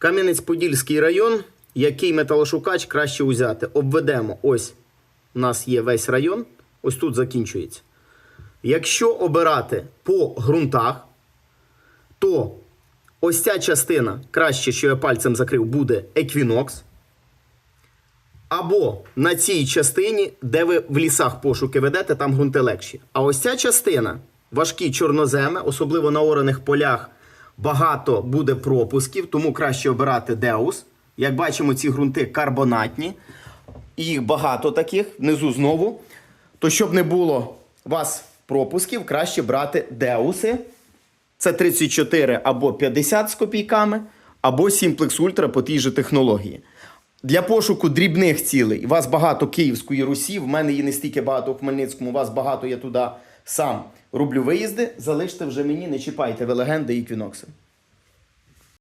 Кам'янець-Подільський район. Який металошукач краще узяти? Обведемо. Ось у нас є весь район. Ось тут закінчується. Якщо обирати по ґрунтах, то ось ця частина, краще, що я пальцем закрив, буде Equinox. Або на цій частині, де ви в лісах пошуки ведете, там ґрунти легші. А ось ця частина, важкі чорноземи, особливо на ораних полях, багато буде пропусків, тому краще обирати Деус. Як бачимо, ці ґрунти карбонатні. Їх багато таких, внизу знову. То щоб не було у вас пропусків, краще брати Деуси. Це 34 або 50 з копійками, або Simplex Ultra по тій же технології. Для пошуку дрібних цілей. У вас багато Київської Русі, в мене її не стільки багато у Хмельницькому, у вас багато я туди сам роблю виїзди. Залиште вже мені, не чіпайте ви легенди і квінокси.